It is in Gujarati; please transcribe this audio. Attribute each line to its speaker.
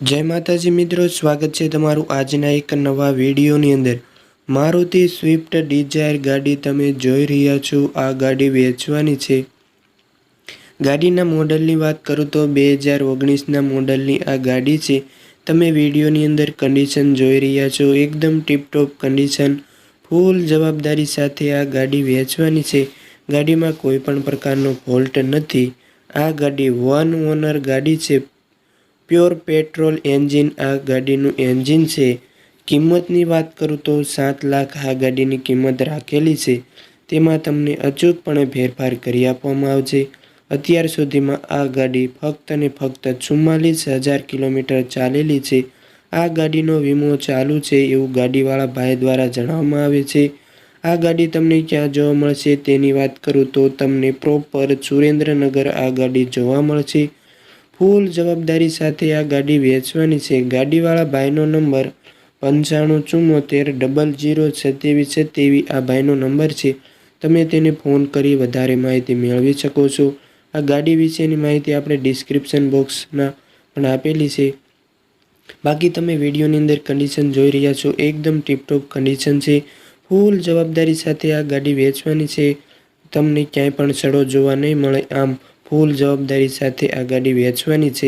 Speaker 1: જય માતાજી મિત્રો, સ્વાગત છે તમારું આજના એક નવા વિડીયોની અંદર. મારુતિ સ્વિફ્ટ ડિઝાયર ગાડી તમે જોઈ રહ્યા છો. આ ગાડી વેચવાની છે. ગાડીના મોડલની વાત કરું તો બે હજાર ઓગણીસના મોડલની આ ગાડી છે. તમે વિડીયોની અંદર કન્ડિશન જોઈ રહ્યા છો. એકદમ ટીપટોપ કન્ડિશન ફૂલ જવાબદારી સાથે આ ગાડી વેચવાની છે. ગાડીમાં કોઈ પણ પ્રકારનો ફોલ્ટ નથી. આ ગાડી વન ઓનર ગાડી છે. પ્યોર પેટ્રોલ એન્જિન આ ગાડીનું એન્જિન છે. કિંમતની વાત કરું તો સાત લાખ આ ગાડીની કિંમત રાખેલી છે. તેમાં તમને અચૂકપણે ફેરફાર કરી આપવામાં આવશે. અત્યાર સુધીમાં આ ગાડી ફક્ત ને ફક્ત ચુમ્માલીસ હજાર કિલોમીટર ચાલેલી છે. આ ગાડીનો વીમો ચાલુ છે એવું ગાડીવાળા ભાઈ દ્વારા જણાવવામાં આવે છે. આ ગાડી તમને ક્યાં જોવા મળશે તેની વાત કરું તો તમને પ્રોપર સુરેન્દ્રનગર આ ગાડી જોવા મળશે. ફૂલ જવાબદારી સાથે આ ગાડી વેચવાની છે. ગાડીવાળા ભાઈનો નંબર પંચાણું ચુમ્મોતેર ડબલ જીરો સત્યાવીસ સત્યાવીસ આ ભાઈનો નંબર છે. તમે તેને ફોન કરી વધારે માહિતી મેળવી શકો છો. આ ગાડી વિશેની માહિતી આપણે ડિસ્ક્રિપ્શન બોક્સમાં પણ આપેલી છે. બાકી તમે વિડીયોની અંદર કન્ડિશન જોઈ રહ્યા છો. એકદમ ટીપટોપ કન્ડિશન છે. ફૂલ જવાબદારી સાથે આ ગાડી વેચવાની છે. તમને ક્યાંય પણ સડો જોવા નહીં મળે. આમ ફૂલ જવાબદારી સાથે આ ગાડી વેચવાની છે.